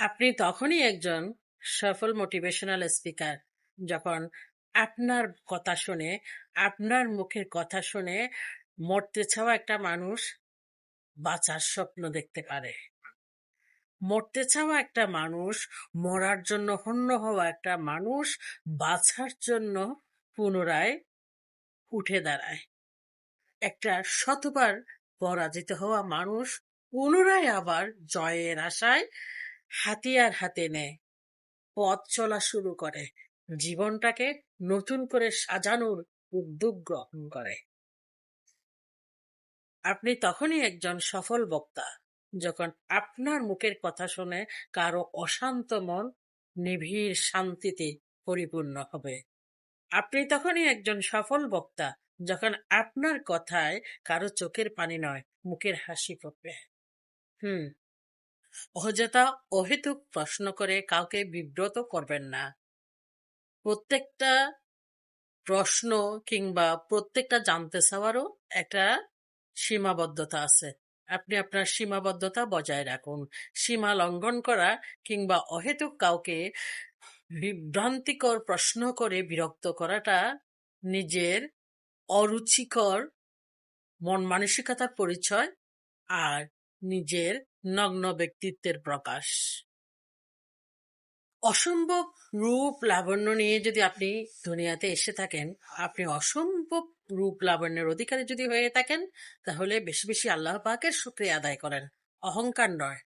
আপনি তখনই একজন সফল মোটিভেশনাল স্পিকার যখন আপনার কথা শুনে, আপনার মুখের কথা শুনে মরতে চাওয়া একটা মানুষ বাঁচার স্বপ্ন দেখতে পারে। মরতে চাওয়া একটা মানুষ, মরার জন্য হন্য হওয়া একটা মানুষ বাঁচার জন্য পুনরায় উঠে দাঁড়ায়। একটা শতবার পরাজিত হওয়া মানুষ পুনরায় আবার জয়ের আশায় হাতিয়ার হাতে নেয়। পথ চলা শুরু করে। জীবনটাকে নতুন করে সাজানোর উদ্যোগ গ্রহণ করে। আপনি তখনই একজন সফল বক্তা, যখন আপনার মুখের কথা শুনে কারও অশান্ত মন নিবিড় শান্তিতে পরিপূর্ণ হবে। আপনি তখনই একজন সফল বক্তা, যখন আপনার কথায় কারও চোখের পানি নয়, মুখের হাসি পড়বে হুম অযথা অহেতুক প্রশ্ন করে কাউকে বিব্রত করবেন না। প্রত্যেকটা প্রশ্ন কিংবা প্রত্যেকটা জানতে চাওয়ারও একটা সীমাবদ্ধতা আছে। আপনি আপনার সীমাবদ্ধতা বজায় রাখুন। সীমা লঙ্ঘন করা কিংবা অহেতুক কাউকে বিভ্রান্তিকর প্রশ্ন করে বিরক্ত করাটা নিজের অরুচিকর, মন মানসিকতার পরিচয় আর নিজের নগ্ন ব্যক্তিত্বের প্রকাশ। অসম্ভব রূপ লাবণ্য নিয়ে যদি আপনি দুনিয়াতে এসে থাকেন, আপনি অসম্ভব রূপ লাবণ্যের অধিকারী যদি হয়ে থাকেন, তাহলে বেশি বেশি আল্লাহ পাকের শুক্রিয়া আদায় করেন। অহংকার নয়।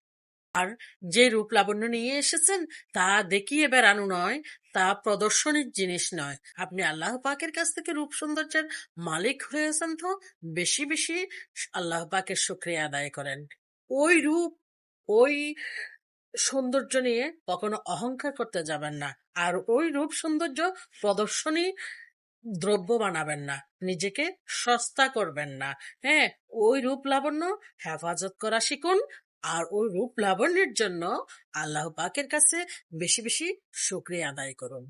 আর যে রূপ লাবণ্য নিয়ে এসেছেন, তা দেখিয়ে বেড়ানো নয়, তা প্রদর্শনীর জিনিস নয়। আপনি আল্লাহ পাকের কাছ থেকে রূপ সৌন্দর্যের মালিক হয়েছেন তো বেশি বেশি আল্লাহ পাকের শুক্রিয়া আদায় করেন। ওই রূপ, ওই সৌন্দর্য নিয়ে কখনো অহংকার করতে যাবেন না। আর ওই রূপ সৌন্দর্য প্রদর্শনী দ্রব্য বানাবেন না, নিজেকে সস্তা করবেন না। হ্যাঁ ওই রূপ লাবণ্য হেফাজত করা শিখুন, আর ওই রূপ লাবণ্যের জন্য আল্লাহ পাকের কাছে বেশি বেশি শুক্রিয়া আদায় করুন।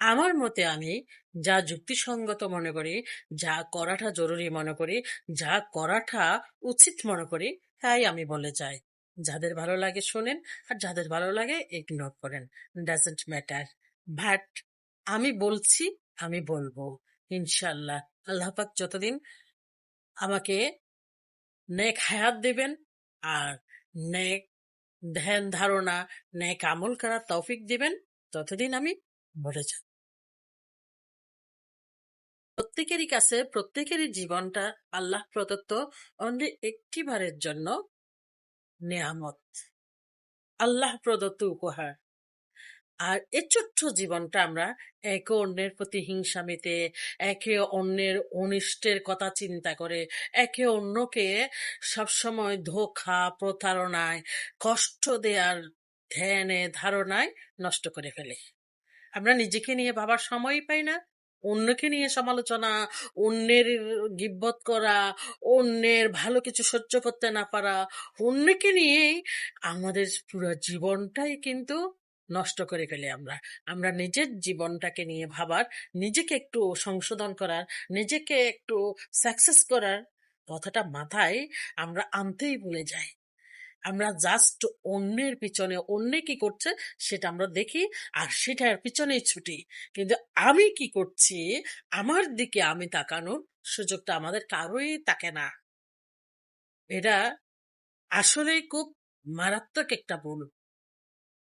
আমার মতে আমি যা যুক্তিসঙ্গত মনে করি, যা করাটা জরুরি মনে করি, যা করাটা উচিত মনে করি, তাই আমি বলে যাই যাদের ভালো লাগে শোনেন, আর যাদের ভালো লাগে ইগনোর করেন। ডাজেন্ট ম্যাটার বাট আমি বলছি, আমি বলব। ইনশাল্লাহ আল্লাহ পাক যতদিন আমাকে নেক হায়াত দেবেন, আর নেক ধ্যান ধারণা, নেক আমল করার তৌফিক দিবেন, ততদিন আমি বলে যাব প্রত্যেকেরই কাছে, প্রত্যেকেরই জীবনটা আল্লাহ প্রদত্ত অনলি একটি বারের জন্য নেয়ামত। আল্লাহ প্রদত্ত উপহার। আর এ ছোট্ট জীবনটা আমরা একে অন্যের প্রতি হিংসা মেতে একে অন্যের অনিষ্টের কথা চিন্তা করে, একে অন্যকে সবসময় ধোখা প্রতারণায়, কষ্ট দেওয়ার ধ্যানে, ধারণায় নষ্ট করে ফেলে। আমরা নিজেকে নিয়ে ভাবার সময়ই পাই না। অন্যকে নিয়ে সমালোচনা, অন্যের গিব্বত করা, অন্যের ভালো কিছু সহ্য করতে না পারা, অন্যকে নিয়েই আমাদের পুরো জীবনটাই কিন্তু নষ্ট করে ফেলে আমরা। আমরা নিজের জীবনটাকে নিয়ে ভাবার, নিজেকে একটু সংশোধন করার, নিজেকে একটু সাকসেস করার কথাটা মাথায় আমরা আনতেই ভুলে যাই। আমরা জাস্ট অন্যের পিছনে, অন্য কি করছে সেটা আমরা দেখি আর সেটার পিছনেই ছুটি। কিন্তু আমি কি করছি? আমার দিকে আমি তাকানোর সুযোগটা আমাদের কারোই তাকে না। এটা আসলেই খুব মারাত্মক একটা ভুল।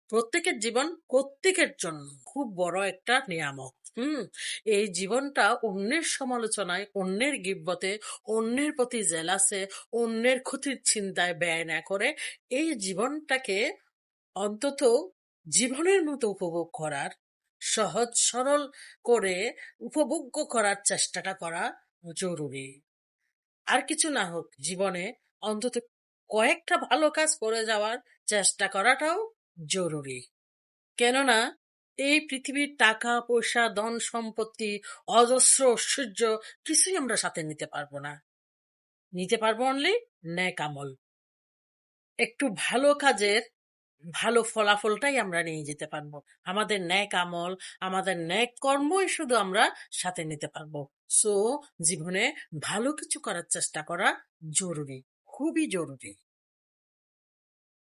প্রত্যেকের জীবন প্রত্যেকের জন্য খুব বড় একটা নিয়ামক। হুম, এই জীবনটা অন্যের সমালোচনায়, অন্যের গিব্বতে, অন্যের প্রতি জেলাসে, অন্যের ক্ষতির চিন্তায় ব্যয় না করে এই জীবনটাকে অন্তত জীবনের মতো উপভোগ করার, সহজ সরল করে উপভোগ্য করার চেষ্টাটা করা জরুরি। আর কিছু না হোক, জীবনে অন্তত কয়েকটা ভালো কাজ করে যাওয়ার চেষ্টা করাটাও জরুরি। কেননা এই পৃথিবীর টাকা, পয়সা, ধন সম্পত্তি, অজস্র ঐশ্বর্য কিছুই আমরা সাথে নিতে পারব না। নিতে পারব অনলি ন্যাক আমল। একটু ভালো কাজের ভালো ফলাফলটাই আমরা নিয়ে যেতে পারব। আমাদের ন্যাক আমল, আমাদের ন্যাক কর্মই শুধু আমরা সাথে নিতে পারব। সো জীবনে ভালো কিছু করার চেষ্টা করা জরুরি, খুবই জরুরি।